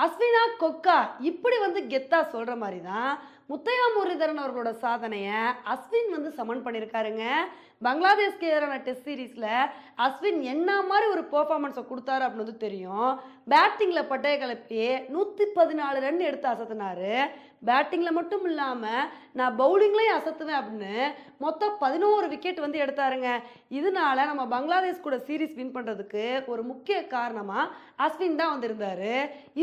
அஸ்வினா கொக்கா இப்படி வந்து கெத்தா சொல்கிற மாதிரி தான் முத்தையா முரளிதரன் அவர்களோட சாதனையை அஸ்வின் வந்து சமன் பண்ணியிருக்காருங்க பங்களாதேஷ்க்கு எதிரான டெஸ்ட் சீரீஸில் அஸ்வின் என்ன மாதிரி ஒரு பெர்ஃபார்மன்ஸை கொடுத்தாரு அப்படின்னு தெரியும். பேட்டிங்கில் பட்டைய கிளப்பி நூற்றி பதினாலு ரன் எடுத்து அசத்தினாரு. பேட்டிங்கில் மட்டும் இல்லாமல் நான் பவுலிங்லேயும் அசத்துவேன் அப்படின்னு மொத்தம் பதினோரு விக்கெட் வந்து எடுத்தாருங்க. இதனால நம்ம பங்களாதேஷ் கூட சீரீஸ் வின் பண்ணுறதுக்கு ஒரு முக்கிய காரணமாக அஸ்வின் தான் வந்திருந்தார்.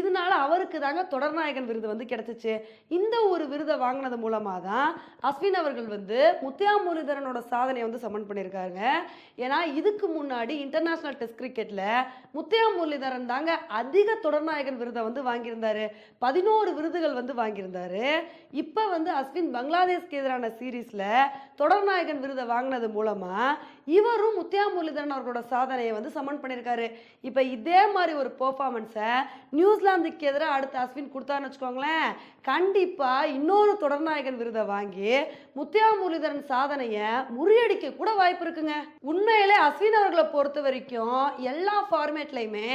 இதனால அவருக்கு தாங்க தொடர்நாயகன் விருது வந்து கிடச்சிச்சு. இந்த ஒரு விருதை வாங்கினது மூலமாக தான் அஸ்வின் அவர்கள் வந்து முத்தியா முரளிதரனோட சாதனையை வந்து சமன் பண்ணியிருக்காருங்க. ஏன்னா இதுக்கு முன்னாடி இன்டர்நேஷ்னல் டெஸ்ட் கிரிக்கெட்டில் முத்தியா முரளிதரன் தாங்க அதிக தொடர்நாயகன் விருதை வந்து வாங்கியிருந்தாரு. பதினோரு விருதுகள் வந்து வாங்கியிருந்தாரு. இப்போ வந்து அஸ்வின் பங்களாதேஷ்க்கு எதிரான சீரீஸில் தொடர்நாயகன் விருதை வாங்கினது மூலமாக இவரும் முத்தியா முரளிதரன் அவர்களோட சாதனையை வந்து சமன் பண்ணியிருக்காரு. இப்போ இதே மாதிரி ஒரு பெர்ஃபார்மன்ஸை நியூசிலாந்துக்கு எதிராக அடுத்து அஸ்வின் கொடுத்தாருன்னு வச்சுக்கோங்களேன். கண்டிப்பாக இன்னொரு தொடர்நாயகன் விருதை வாங்கி முத்தியா முரளிதரன் சாதனையை முறியடிக்க கூட வாய்ப்பு இருக்குங்க உண்மையிலே அஸ்வின் அவர்களை பொறுத்த வரைக்கும் எல்லா ஃபார்மேட்லையுமே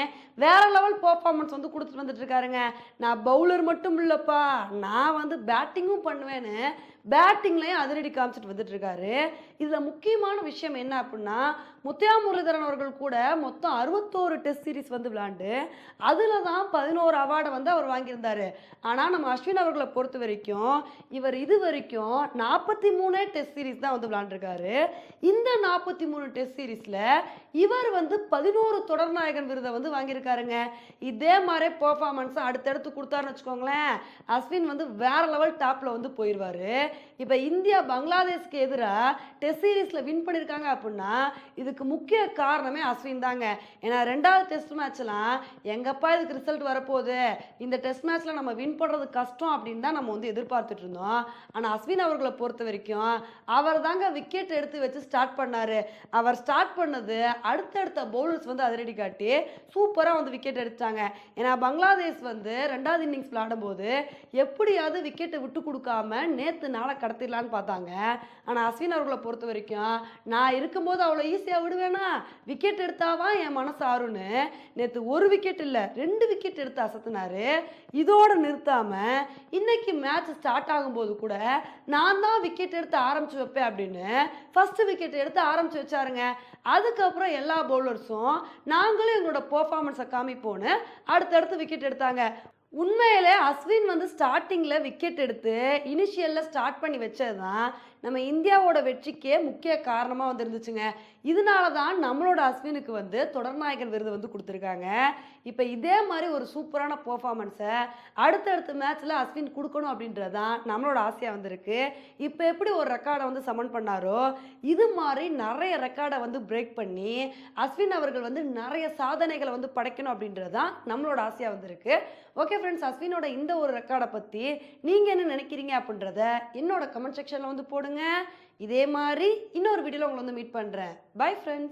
வேற லெவல் பர்ஃபார்மன்ஸ் வந்து கொடுத்துட்டு வந்துட்டு இருக்காருங்க. நான் பவுலர் மட்டும் இல்லைப்பா நான் வந்து பேட்டிங்கும் பண்ணுவேன்னு பேட்டிங்லையும் அதிரடி காமிச்சிட்டு வந்துட்டு இருக்காரு இதில் முக்கியமான விஷயம் என்ன அப்படின்னா முத்தையா முரளிதரன் அவர்கள் கூட மொத்தம் அறுபத்தோரு டெஸ்ட் சீரிஸ் வந்து விளாண்டு அதில் தான் பதினோரு அவார்டை வந்து அவர் வாங்கியிருந்தாரு. ஆனால் நம்ம அஸ்வின் அவர்களை பொறுத்த வரைக்கும் இவர் இது வரைக்கும் நாற்பத்தி மூணே டெஸ்ட் சீரிஸ் தான் வந்து விளாண்டுருக்காரு. இந்த நாற்பத்தி மூணு டெஸ்ட் சீரீஸில் இவர் வந்து பதினோரு தொடர்நாயகன் விருதை வந்து வாங்கியிருக்காருங்க. இதே மாதிரி பர்ஃபார்மன்ஸை அடுத்தடுத்து கொடுத்தாருன்னு வச்சுக்கோங்களேன் அஸ்வின் வந்து வேற லெவல் டாப்பில் வந்து போயிடுவார் இப்போ இந்தியா பங்களாதேஷ்க்கு எதிராக டெஸ்ட் சீரீஸில் வின் பண்ணியிருக்காங்க அப்படின்னா இதுக்கு முக்கிய காரணமே அஸ்வின் தாங்க. ஏன்னா ரெண்டாவது டெஸ்ட் மேட்ச்லாம் எங்கப்பா இதுக்கு ரிசல்ட் வரப்போகுது? இந்த டெஸ்ட் மேட்ச்சில் நம்ம வின் பண்ணுறது கஷ்டம் அப்படின்னு தான் நம்ம வந்து எதிர்பார்த்துட்டு இருந்தோம். ஆனால் அஸ்வின் அவர்களை பொறுத்த வரைக்கும் அவர் தாங்க விக்கெட் எடுத்து வச்சு ஸ்டார்ட் பண்ணார். அவர் ஸ்டார்ட் பண்ணது அடுத்தடுத்த பவுலர்ஸ் வந்து அதிரடி காட்டி சூப்பராக வந்து விக்கெட் எடுத்தாங்க ஏன்னா பங்களாதேஷ் வந்து ரெண்டாவது இன்னிங்ஸ் விளையாடும்போது எப்படியாவது விக்கெட்டை விட்டு கொடுக்காம நேற்று நாளை கடத்திடலான்னு பார்த்தாங்க. ஆனால் அஸ்வின் அவர்களை பொறுத்த வரைக்கும் நான் இருக்கும்போது அவ்வளோ ஈஸியாக விடுவேனா? விக்கெட் எடுத்தாவா என் மனசு ஆறுன்னு நேற்று ஒரு விக்கெட் இல்லை ரெண்டு விக்கெட் எடுத்து அசத்துனாரு. இதோடு நிறுத்தாமல் இன்னைக்கு மேட்ச் ஸ்டார்ட் ஆகும்போது கூட நான் தான் விக்கெட் எடுத்து ஆரம்பிச்சு வைப்பேன் அப்படின்னு ஃபஸ்ட்டு விக்கெட் எடுத்து ஆரம்பிச்சு வச்சாருங்க. அதுக்கப்புறம் எல்லா பவுலர்ஸும் நாங்களும் எங்களோட பர்ஃபார்மன்ஸை காமிப்போன்னு அடுத்தடுத்து விக்கெட் எடுத்தாங்க. உண்மையில் அஸ்வின் வந்து ஸ்டார்டிங்கில் விக்கெட் எடுத்து இனிஷியலில் ஸ்டார்ட் பண்ணி வச்சது தான் நம்ம இந்தியாவோட வெற்றிக்கே முக்கிய காரணமாக வந்துருந்துச்சுங்க. இதனால தான் நம்மளோட அஸ்வினுக்கு வந்து தொடர்நாயகன் விருது வந்து கொடுத்துருக்காங்க. இப்போ இதே மாதிரி ஒரு சூப்பரான பர்ஃபார்மன்ஸை அடுத்தடுத்த மேட்ச்சில் அஸ்வின் கொடுக்கணும் அப்படின்றது தான் நம்மளோட ஆசையாக வந்திருக்கு. இப்போ எப்படி ஒரு ரெக்கார்டை வந்து சமன் பண்ணாரோ இது மாதிரி நிறைய ரெக்கார்டை வந்து பிரேக் பண்ணி அஸ்வின் அவர்கள் வந்து நிறைய சாதனைகளை வந்து படைக்கணும் அப்படின்றது தான் நம்மளோட ஆசையாக வந்திருக்கு. ஓகே ஃப்ரெண்ட்ஸ் அஸ்வினோட இந்த ஒரு ரெக்கார்டை பற்றி நீங்கள் என்ன நினைக்கிறீங்க அப்படின்றத என்னோட கமெண்ட் செக்ஷனில் வந்து போடுங்க. இதே மாதிரி இன்னொரு வீடியோவில் உங்களை வந்து மீட் பண்ணுறேன் பை ஃப்ரெண்ட்ஸ்